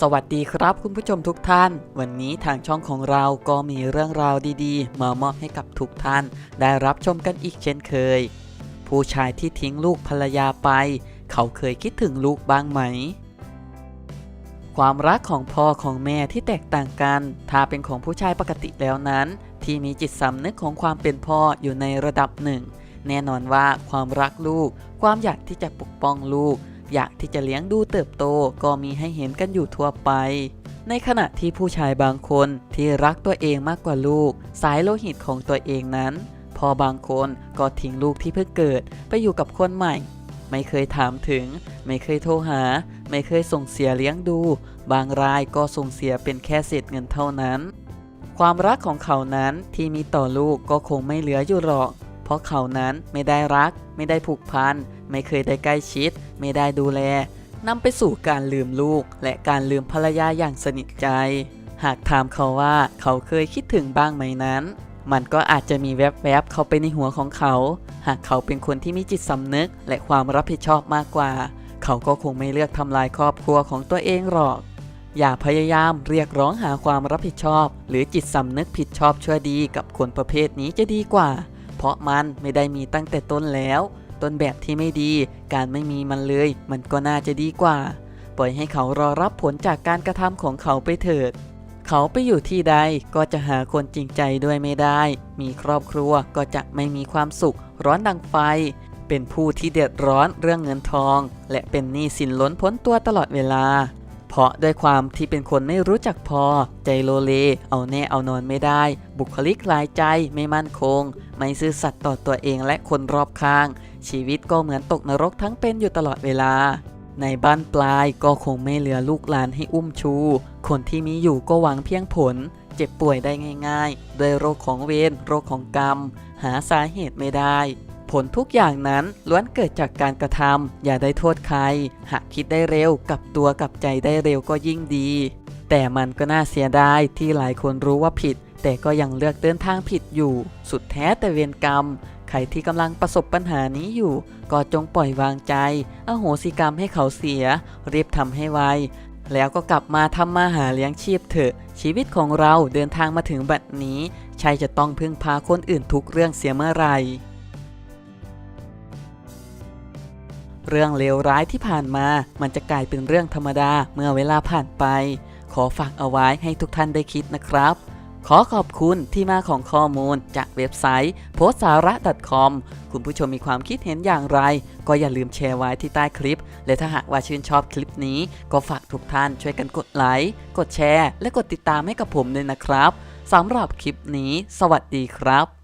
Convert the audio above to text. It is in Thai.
สวัสดีครับคุณผู้ชมทุกท่าน วันนี้ทางช่องของเราก็มีเรื่องราวดีๆ มามอบให้กับทุกท่าน ได้รับชมกันอีกเช่นเคย ผู้ชายที่ทิ้งลูกภรรยาไป เขาเคยคิดถึงลูกบ้างไหม ความรักของพ่อของแม่ที่แตกต่างกัน ถ้าเป็นของผู้ชายปกติแล้วนั้น ที่มีจิตสำนึกของความเป็นพ่ออยู่ในระดับหนึ่ง แน่นอนว่าความรักลูก ความอยากที่จะปกป้องลูก อยากที่จะเลี้ยงดูเติบโตก็มีให้เห็นกันอยู่ทั่วไป ในขณะที่ผู้ชายบางคนที่รักตัวเองมากกว่าลูก สายโลหิตของตัวเองนั้น พอบางคนก็ทิ้งลูกที่เพิ่งเกิดไปอยู่กับคนใหม่ ไม่เคยถามถึง ไม่เคยโทรหา ไม่เคยส่งเสียเลี้ยงดู บางรายก็ส่งเสียเป็นแค่เศษเงินเท่านั้นความรักของเขานั้นที่มีต่อลูกก็คงไม่เหลืออยู่หรอก เพราะเขานั้นไม่ได้รัก ไม่ได้ผูกพัน ไม่เคยได้ใกล้ชิด ไม่ได้ดูแลนำไปสู่การลืมลูก และการลืมภรรยาอย่างสนิทใจ หากถามเขาว่าเขาเคยคิดถึงบ้างไหมนั้น มันก็อาจจะมีแวบๆเข้าไปในหัวของเขา หากเขาเป็นคนที่มีจิตสำนึก และความรับผิดชอบมากกว่า เขาก็คงไม่เลือกทำลายครอบครัวของตัวเองหรอก อย่าพยายามเรียกร้องหาความรับผิดชอบ หรือจิตสำนึกผิดชอบชั่วดีกับคนประเภทนี้จะดีกว่า ราะมันไม่ได้มีตั้งแต่ต้นแล้ว ต้นแบบที่ไม่ดีการไม่มีมันเลย มันก็น่าจะดีกว่า ปล่อยให้เขารอรับผลจากการกระทำของเขาไปเถิด เขาไปอยู่ที่ใดก็จะหาคนจริงใจด้วยไม่ได้ มีครอบครัวก็จะไม่มีความสุข ร้อนดังไฟ เป็นผู้ที่เดือดร้อนเรื่องเงินทอง และเป็นหนี้สินล้นพ้นตัวตลอดเวลา เพราะด้วยความที่เป็นคนไม่รู้จักพอ ใจโลเล เอาแน่เอานอนไม่ได้ บุคลิกหลายใจไม่มั่นคง ไม่ซื่อสัตย์ต่อตัวเองและคนรอบข้าง ชีวิตก็เหมือนตกนรกทั้งเป็นอยู่ตลอดเวลา ในบ้านปลายก็คงไม่เหลือลูกหลานให้อุ้มชู คนที่มีอยู่ก็หวังเพียงผล เจ็บป่วยได้ง่ายๆ ด้วยโรคของเวรโรคของกรรม หาสาเหตุไม่ได้ ผลทุกอย่างนั้นล้วนเกิดจากการกระทำอย่าได้โทษใคร หากคิดได้เร็วกับตัวกับใจได้เร็วก็ยิ่งดี แต่มันก็น่าเสียดายที่หลายคนรู้ว่าผิด แต่ก็ยังเลือกเดินทางผิดอยู่ สุดแท้แต่เวรกรรม ใครที่กำลังประสบปัญหานี้อยู่ ก็จงปล่อยวางใจ อโหสิกรรมให้เขาเสียรีบทำให้ไวแล้วก็กลับมาทำมาหาเลี้ยงชีพเถอะ ชีวิตของเราเดินทางมาถึงบัดนี้ ใช่จะต้องพึ่งพาคนอื่นทุกเรื่องเสียเมื่อไหร่ เรื่องเลวร้ายที่ผ่านมา มันจะกลายเป็นเรื่องธรรมดาเมื่อเวลาผ่านไป ขอฝากเอาไว้ให้ทุกท่านได้คิดนะครับ ขอขอบคุณที่มาของข้อมูลจากเว็บไซต์โพสสาระ .com คุณผู้ชมมีความคิดเห็นอย่างไร ก็อย่าลืมแชร์ไว้ที่ใต้คลิป และถ้าหากว่าชื่นชอบคลิปนี้ ก็ฝากทุกท่านช่วยกันกดไลค์ กดแชร์ และกดติดตามให้กับผมด้วยนะครับสำหรับคลิปนี้ สวัสดีครับ